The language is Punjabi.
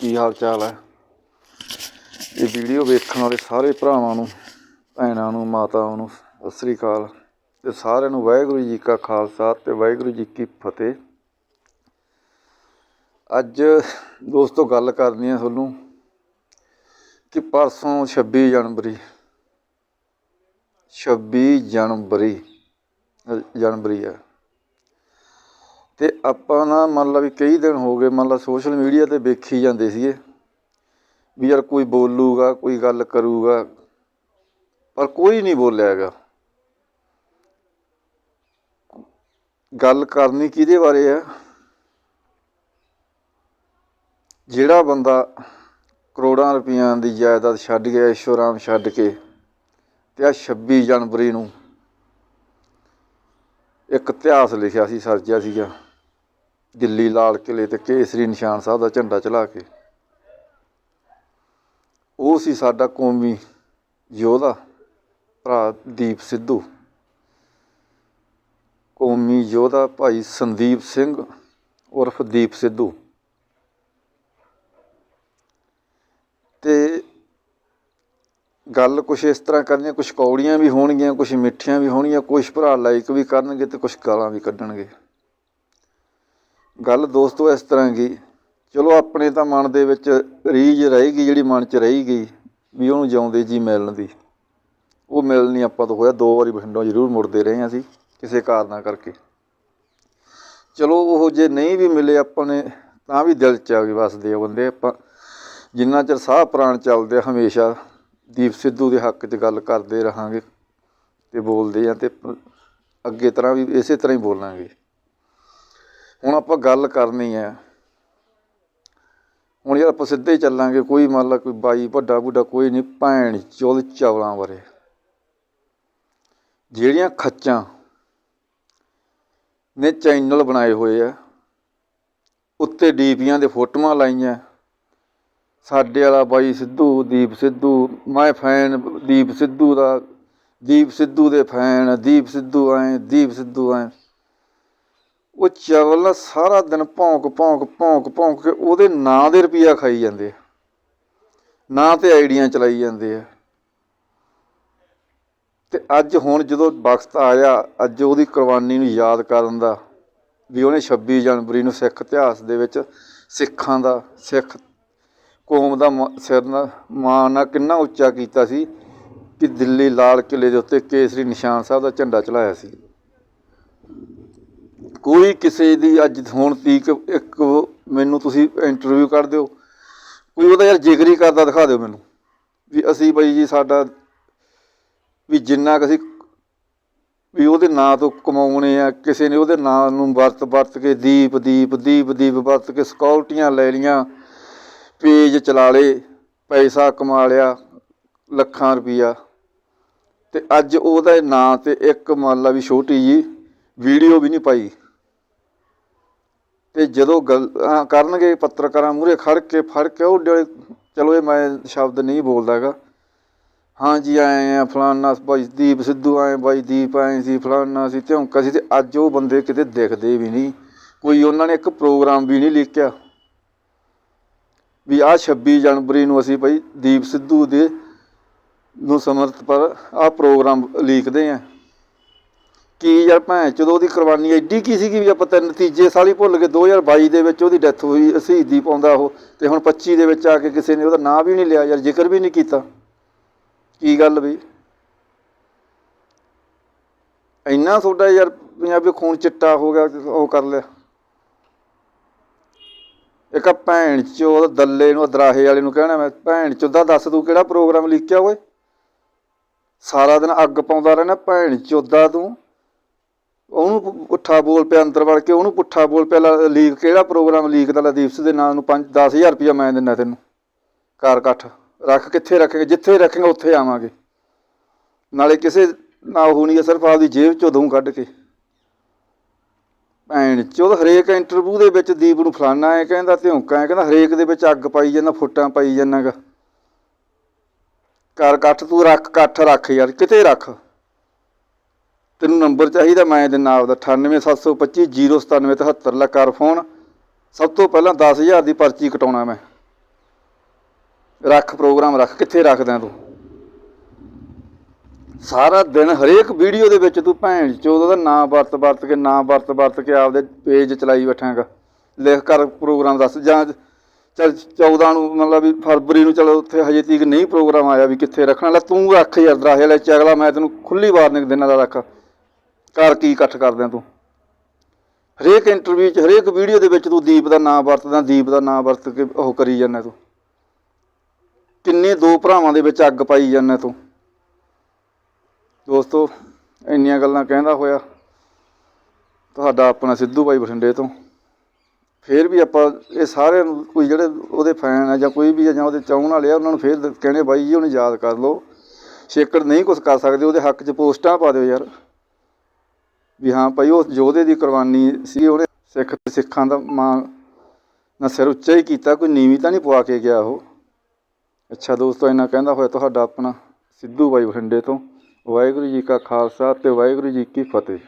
ਕੀ ਹਾਲ ਚਾਲ ਹੈ? ਇਹ ਵੀਡੀਓ ਵੇਖਣ ਵਾਲੇ ਸਾਰੇ ਭਰਾਵਾਂ ਨੂੰ, ਭੈਣਾਂ ਨੂੰ, ਮਾਤਾਵਾਂ ਨੂੰ ਸਤਿ ਸ੍ਰੀ ਅਕਾਲ ਤੇ ਸਾਰਿਆਂ ਨੂੰ ਵਾਹਿਗੁਰੂ ਜੀ ਕਾ ਖਾਲਸਾ ਤੇ ਵਾਹਿਗੁਰੂ ਜੀ ਕੀ ਫਤਿਹ। ਅੱਜ ਦੋਸਤੋ ਗੱਲ ਕਰਨੀ ਹੈ ਤੁਹਾਨੂੰ ਕਿ ਪਰਸੋਂ 26 ਜਨਵਰੀ 26 ਜਨਵਰੀ ਜਨਵਰੀ ਹੈ। ਅਤੇ ਆਪਾਂ ਨਾ ਮੰਨ ਲਾ ਵੀ ਕਈ ਦਿਨ ਹੋ ਗਏ ਮੰਨ ਲਾ ਸੋਸ਼ਲ ਮੀਡੀਆ ਤੇ ਵੇਖੀ ਜਾਂਦੇ ਸੀਗੇ ਵੀ ਯਾਰ ਕੋਈ ਬੋਲੂਗਾ, ਕੋਈ ਗੱਲ ਕਰੂਗਾ, ਪਰ ਕੋਈ ਨਹੀਂ ਬੋਲਿਆ ਹੈਗਾ। ਗੱਲ ਕਰਨੀ ਕਿਹਦੇ ਬਾਰੇ ਆ? ਜਿਹੜਾ ਬੰਦਾ ਕਰੋੜਾਂ ਰੁਪਈਆਂ ਦੀ ਜਾਇਦਾਦ ਛੱਡ ਗਿਆ ਈਸ਼ਵਰਾਮ ਛੱਡ ਕੇ ਤੇ ਆ 26 ਜਨਵਰੀ ਨੂੰ ਇੱਕ ਇਤਿਹਾਸ ਲਿਖਿਆ ਸੀ, ਸਰਜਿਆ ਸੀਗਾ। ਦਿੱਲੀ ਲਾਲ ਕਿਲੇ ਤੇ ਕੇਸਰੀ ਨਿਸ਼ਾਨ ਸਾਹਿਬ ਦਾ ਝੰਡਾ ਚਲਾ ਕੇ। ਉਹ ਸੀ ਸਾਡਾ ਕੌਮੀ ਯੋਧਾ, ਭਰਾ ਦੀਪ ਸਿੱਧੂ। ਕੌਮੀ ਯੋਧਾ ਭਾਈ ਸੰਦੀਪ ਸਿੰਘ, ਉਰਫ ਦੀਪ ਸਿੱਧੂ। ਤੇ ਗੱਲ ਕੁਛ ਇਸ ਤਰ੍ਹਾਂ ਕਰਨੀ ਕੁਛ ਕੌੜੀਆਂ ਵੀ ਹੋਣਗੀਆਂ, ਕੁਛ ਮਿੱਠੀਆਂ ਵੀ ਹੋਣਗੀਆਂ, ਕੁਛ ਭਰਾ ਲਾਈਕ ਵੀ ਕਰਨਗੇ ਤੇ ਕੁਛ ਗਾਲਾਂ ਵੀ ਕੱਢਣਗੇ। ਗੱਲ ਦੋਸਤੋ ਇਸ ਤਰ੍ਹਾਂ ਕੀ ਚਲੋ ਆਪਣੇ ਤਾਂ ਮਨ ਦੇ ਵਿੱਚ ਰੀਝ ਰਹੇਗੀ, ਜਿਹੜੀ ਮਨ 'ਚ ਰਹੀ ਗਈ ਵੀ ਉਹਨੂੰ ਜਿਉਂਦੇ ਜੀ ਮਿਲਣ ਦੀ। ਉਹ ਮਿਲਣੀ ਆਪਾਂ ਤੋਂ ਹੋਇਆ, ਦੋ ਵਾਰੀ ਬਠਿੰਡੋਂ ਜ਼ਰੂਰ ਮੁੜਦੇ ਰਹੇ ਹਾਂ ਅਸੀਂ, ਕਿਸੇ ਕਾਰਨਾਂ ਕਰਕੇ। ਚਲੋ ਉਹ ਜੇ ਨਹੀਂ ਵੀ ਮਿਲੇ ਆਪਾਂ ਨੇ, ਤਾਂ ਵੀ ਦਿਲ 'ਚ ਆ ਗਏ ਵਸਦੇ ਆ ਬੰਦੇ ਆਪਾਂ। ਜਿੰਨਾ ਚਿਰ ਸਾਹ ਪ੍ਰਾਣ ਚੱਲਦੇ ਆ, ਹਮੇਸ਼ਾ ਦੀਪ ਸਿੱਧੂ ਦੇ ਹੱਕ 'ਚ ਗੱਲ ਕਰਦੇ ਰਹਾਂਗੇ ਤੇ ਬੋਲਦੇ ਆ ਤੇ ਅੱਗੇ ਤਰ੍ਹਾਂ ਵੀ ਇਸੇ ਤਰ੍ਹਾਂ ਹੀ ਬੋਲਾਂਗੇ। ਹੁਣ ਆਪਾਂ ਗੱਲ ਕਰਨੀ ਹੈ। ਹੁਣ ਯਾਰ ਆਪਾਂ ਸਿੱਧੇ ਹੀ ਚੱਲਾਂਗੇ, ਕੋਈ ਮੰਨ ਲਾ ਕੋਈ ਬਾਈ ਵੱਡਾ ਬੁੱਢਾ ਕੋਈ ਨਹੀਂ, ਭੈਣ ਚੋਲ ਚਾਵਲਾਂ ਬਾਰੇ। ਜਿਹੜੀਆਂ ਖੱਚਾਂ ਨੇ ਚੈਨਲ ਬਣਾਏ ਹੋਏ ਆ, ਉੱਤੇ ਡੀਪੀਆਂ ਦੇ ਫੋਟੋਆਂ ਲਾਈਆਂ। ਸਾਡੇ ਵਾਲਾ ਬਾਈ ਸਿੱਧੂ, ਦੀਪ ਸਿੱਧੂ, ਮੈਂ ਫੈਨ ਦੀਪ ਸਿੱਧੂ ਦਾ, ਦੀਪ ਸਿੱਧੂ ਦੇ ਫੈਨ, ਦੀਪ ਸਿੱਧੂ ਆਏ ਦੀਪ ਸਿੱਧੂ ਆਏ ਉਹ ਚਵਲ ਸਾਰਾ ਦਿਨ ਭੌਂਕ ਭੌਂਕ ਭੌਂਕ ਭੌਂਕ ਕੇ ਉਹਦੇ ਨਾਂ ਦੇ ਰੁਪਈਆ ਖਾਈ ਜਾਂਦੇ ਆ। ਨਾਂ ਤੇ ਆਈਡੀਆਂ ਚਲਾਈ ਜਾਂਦੇ ਆ। ਤੇ ਅੱਜ ਹੁਣ ਜਦੋਂ ਵਕਤ ਆਇਆ, ਅੱਜ ਉਹਦੀ ਕੁਰਬਾਨੀ ਨੂੰ ਯਾਦ ਕਰਨ ਦਾ, ਵੀ ਉਹਨੇ 26 ਜਨਵਰੀ ਨੂੰ ਸਿੱਖ ਇਤਿਹਾਸ ਦੇ ਵਿੱਚ ਸਿੱਖਾਂ ਦਾ, ਸਿੱਖ ਕੌਮ ਦਾ ਮ- ਸਿਰ ਨਾ, ਮਾਣ ਨਾ ਕਿੰਨਾ ਉੱਚਾ ਕੀਤਾ ਸੀ ਕਿ ਦਿੱਲੀ ਲਾਲ ਕਿਲੇ ਦੇ ਉੱਤੇ ਕੇਸਰੀ ਨਿਸ਼ਾਨ ਸਾਹਿਬ ਦਾ ਝੰਡਾ ਚਲਾਇਆ ਸੀ। ਕੋਈ ਕਿਸੇ ਦੀ ਅੱਜ ਹੁਣ ਤੀਕ ਇੱਕ ਮੈਨੂੰ ਤੁਸੀਂ ਇੰਟਰਵਿਊ ਕਰ ਦਿਓ। ਕੋਈ ਉਹਦਾ ਯਾਰ ਜ਼ਿਕਰ ਹੀ ਕਰਦਾ ਦਿਖਾ ਦਿਓ ਮੈਨੂੰ। ਵੀ ਅਸੀਂ ਬਈ ਜੀ ਸਾਡਾ ਵੀ ਜਿੰਨਾ ਕੁ ਅਸੀਂ ਵੀ ਉਹਦੇ ਨਾਂ ਤੋਂ ਕਮਾਉਣੇ ਆ, ਕਿਸੇ ਨੇ ਉਹਦੇ ਨਾਂ ਨੂੰ ਵਰਤ ਵਰਤ ਕੇ ਦੀਪ ਦੀਪ ਦੀਪ ਦੀਪ ਵਰਤ ਕੇ ਸਕਿਉਰਟੀਆਂ ਲੈ ਲੀਆਂ ਪੇਜ ਚਲਾ ਲਏ, ਪੈਸਾ ਕਮਾ ਲਿਆ, ਲੱਖਾਂ ਰੁਪਈਆ। ਤੇ ਅੱਜ ਉਹਦਾ ਨਾਂ ਤੇ ਇੱਕ ਮੰਨ ਲਾ ਵੀ ਛੋਟੀ ਜੀ ਵੀਡੀਓ ਵੀ ਨਹੀਂ ਪਾਈ। ਤੇ ਜਦੋਂ ਗੱਲ ਕਰਨਗੇ ਪੱਤਰਕਾਰਾਂ ਮੂਹਰੇ, ਖੜ ਕੇ, ਫੜ ਕੇ, ਉਹ ਜਿਹੜੇ ਚਲੋ ਇਹ ਮੈਂ ਸ਼ਬਦ ਨਹੀਂ ਬੋਲਦਾ ਹੈਗਾ। ਹਾਂ ਜੀ, ਆਏ ਆ, ਫਲਾਨਾ ਭਾਈ ਦੀਪ ਸਿੱਧੂ, ਆਏ ਭਾਈ ਦੀਪ, ਆਏ ਸੀ, ਫਲਾਨਾ ਸੀ ਧੌਂਕਾ ਸੀ, ਤੇ ਅੱਜ ਉਹ ਬੰਦੇ ਕਿਤੇ ਦਿਖਦੇ ਵੀ ਨਹੀਂ। ਕੋਈ ਉਹਨਾਂ ਨੇ ਇੱਕ ਪ੍ਰੋਗਰਾਮ ਵੀ ਨਹੀਂ ਲਿਖਿਆ। ਵੀ ਆਹ 26 ਜਨਵਰੀ ਨੂੰ ਅਸੀਂ ਭਾਈ ਦੀਪ ਸਿੱਧੂ ਦੇ ਨੂੰ ਸਮਰਥ ਪਰ ਆਹ ਪ੍ਰੋਗਰਾਮ ਲਿਖਦੇ ਆ। ਕੀ ਯਾਰ ਭੈਣ ਚਦੋਂ ਉਹਦੀ ਕੁਰਬਾਨੀ ਐਡੀ ਕੀ ਸੀਗੀ ਵੀ ਆਪਾਂ ਤਾਂ ਨਤੀਜੇ ਸਾਲੀ ਭੁੱਲ ਗਏ 2022 ਦੇ ਵਿੱਚ ਉਹਦੀ ਡੈਥ ਹੋਈ, ਸ਼ਹੀਦੀ ਪਾਉਂਦਾ ਉਹ, ਤੇ ਹੁਣ 25 ਦੇ ਵਿੱਚ ਆ ਕੇ ਕਿਸੇ ਨੇ ਉਹਦਾ ਨਾਂ ਵੀ ਨਹੀਂ ਲਿਆ, ਯਾਰ ਜ਼ਿਕਰ ਵੀ ਨਹੀਂ ਕੀਤਾ। ਕੀ ਗੱਲ ਵੀ ਇੰਨਾ ਤੁਹਾਡਾ ਯਾਰ ਪੰਜਾਬੀ ਖੂਨ ਚਿੱਟਾ ਹੋ ਗਿਆ, ਉਹ ਕਰ ਲਿਆ। ਇੱਕ ਭੈਣ ਚੋਦ ਦੱਲੇ ਨੂੰ ਦਰਾਹੇ ਵਾਲੇ ਨੂੰ ਕਹਿਣਾ ਮੈਂ, ਭੈਣ ਚੋਦਾ ਦੱਸ ਤੂੰ ਕਿਹੜਾ ਪ੍ਰੋਗਰਾਮ ਲਿਖਿਆ ਓਏ? ਸਾਰਾ ਦਿਨ ਅੱਗ ਪਾਉਂਦਾ ਰਹਿਣਾ ਭੈਣ ਚੋਦਾ ਤੂੰ। ਉਹਨੂੰ ਪੁੱਠਾ ਬੋਲ ਪਿਆ ਅੰਦਰ ਵੜ ਕੇ ਉਹਨੂੰ ਪੁੱਠਾ ਬੋਲ ਪਿਆ ਲ- ਲੀਕ ਕਿਹੜਾ ਪ੍ਰੋਗਰਾਮ ਲੀਕ ਦਾ ਲਦੀਪ ਦੇ ਨਾਂ ਨੂੰ 5 10000 ਰੁਪਇਆ ਮੈਂ ਦਿੰਦਾ ਤੈਨੂੰ। ਕਾਰ ਇਕੱਠ। ਰੱਖ ਕਿੱਥੇ ਰੱਖੇਗਾ? ਜਿੱਥੇ ਰੱਖੇਗਾ ਉੱਥੇ ਆਵਾਂਗੇ। ਨਾਲੇ ਕਿਸੇ ਨਾ ਉਹ ਨਹੀਂ ਹੈ, ਸਿਰਫ ਆਪਦੀ ਜੇਬ ਚੋਂ ਦਊਂ ਕੱਢ ਕੇ। ਭੈਣ ਚੋਦ ਹਰੇਕ ਇੰਟਰਵਿਊ ਦੇ ਵਿੱਚ ਦੀਪ ਨੂੰ ਫਲਾਨਾ ਐ ਕਹਿੰਦਾ ਧਿਉਂਕਾ ਐ ਕਹਿੰਦਾ ਹਰੇਕ ਦੇ ਵਿੱਚ ਅੱਗ ਪਾਈ ਜਾਂਦਾ ਫੁੱਟਾਂ ਪਾਈ ਜਾਂਦਾਗਾ। ਕਰ ਇਕੱਠ ਤੂੰ ਰੱਖ ਇਕੱਠ ਰੱਖ ਯਾਰ ਕਿਤੇ ਰੱਖ। ਤੈਨੂੰ ਨੰਬਰ ਚਾਹੀਦਾ, ਮੈਂ ਦਿੰਦਾ ਆਪਦਾ 98725 09773 ਲਾ ਕਰ ਫੋਨ। ਸਭ ਤੋਂ ਪਹਿਲਾਂ 10000 ਦੀ ਪਰਚੀ ਕਟਾਉਣਾ ਮੈਂ। ਰੱਖ ਪ੍ਰੋਗਰਾਮ, ਰੱਖ ਕਿੱਥੇ ਰੱਖਦਾ ਤੂੰ? ਸਾਰਾ ਦਿਨ ਹਰੇਕ ਵੀਡੀਓ ਦੇ ਵਿੱਚ ਤੂੰ ਭੈਣ ਚੋਦ ਦਾ ਨਾਂ ਵਰਤ ਵਰਤ ਕੇ ਨਾਂ ਵਰਤ ਵਰਤ ਕੇ ਆਪਦੇ ਪੇਜ ਚਲਾਈ ਬੈਠਾਂਗਾ ਲਿਖ ਕਰ ਪ੍ਰੋਗਰਾਮ ਦੱਸ, ਜਾਂ ਚਲ 14 ਨੂੰ ਮਤਲਬ ਵੀ ਫਰਵਰੀ ਨੂੰ ਚਲੋ ਉੱਥੇ ਹਜੇ ਤੀਕ ਨਹੀਂ ਪ੍ਰੋਗਰਾਮ ਆਇਆ ਵੀ ਕਿੱਥੇ ਰੱਖਣਾ। ਲੈ ਤੂੰ ਰੱਖ ਯਾਰ ਦਰਾਹੇ ਲੈ ਚ ਅਗਲਾ, ਮੈਂ ਤੈਨੂੰ ਖੁੱਲੀ ਵਾਰਨਿੰਗ ਦੇਣਾ ਦਾ ਰੱਖ। ਘਰ ਕੀ ਇਕੱਠ ਕਰਦਿਆਂ ਤੂੰ? ਹਰੇਕ ਇੰਟਰਵਿਊ 'ਚ, ਹਰੇਕ ਵੀਡੀਓ ਦੇ ਵਿੱਚ ਤੂੰ ਦੀਪ ਦਾ ਨਾਮ ਵਰਤਦਾ, ਦੀਪ ਦਾ ਨਾਮ ਵਰਤ ਕੇ ਉਹ ਕਰੀ ਜਾਂਦਾ ਤੂੰ। ਕਿੰਨੇ ਦੋ ਭਰਾਵਾਂ ਦੇ ਵਿੱਚ ਅੱਗ ਪਾਈ ਜਾਂਦਾ ਤੂੰ। ਦੋਸਤੋ, ਇੰਨੀਆਂ ਗੱਲਾਂ ਕਹਿੰਦਾ ਹੋਇਆ, ਤੁਹਾਡਾ ਆਪਣਾ ਸਿੱਧੂ ਬਾਈ ਬਠਿੰਡੇ ਤੋਂ। ਫੇਰ ਵੀ ਆਪਾਂ ਇਹ ਸਾਰਿਆਂ ਨੂੰ ਕੋਈ ਜਿਹੜੇ ਉਹਦੇ ਫੈਨ ਆ ਜਾਂ ਕੋਈ ਵੀ ਆ ਜਾਂ ਉਹਦੇ ਚਾਹਣ ਵਾਲੇ ਆ, ਉਹਨਾਂ ਨੂੰ ਫੇਰ ਕਹਿੰਦੇ ਬਾਈ ਜੀ, ਉਹਨੂੰ ਯਾਦ ਕਰ ਲਓ। ਛੇਕੜ ਨਹੀਂ ਕੁਝ ਕਰ ਸਕਦੇ, ਉਹਦੇ ਹੱਕ 'ਚ ਪੋਸਟਾਂ ਪਾ ਦਿਓ ਯਾਰ। ਵੀ ਹਾਂ ਭਾਈ, ਉਹ ਯੋਧੇ ਦੀ ਕੁਰਬਾਨੀ ਸੀ ਉਹਨੇ ਸਿੱਖ ਸਿੱਖਾਂ ਦਾ ਮਾਂ ਨਾ ਸਿਰ ਉੱਚਾ ਹੀ ਕੀਤਾ, ਕੋਈ ਨੀਵੀਂ ਤਾਂ ਨਹੀਂ ਪਵਾ ਕੇ ਗਿਆ ਉਹ। ਅੱਛਾ ਦੋਸਤੋ, ਇੰਨਾ ਕਹਿੰਦਾ ਹੋਇਆ ਤੁਹਾਡਾ ਆਪਣਾ ਸਿੱਧੂ ਬਾਈ ਬਠਿੰਡੇ ਤੋਂ, ਵਾਹਿਗੁਰੂ ਜੀ ਕਾ ਖਾਲਸਾ ਤੇ ਵਾਹਿਗੁਰੂ ਜੀ ਕੀ ਫਤਿਹ।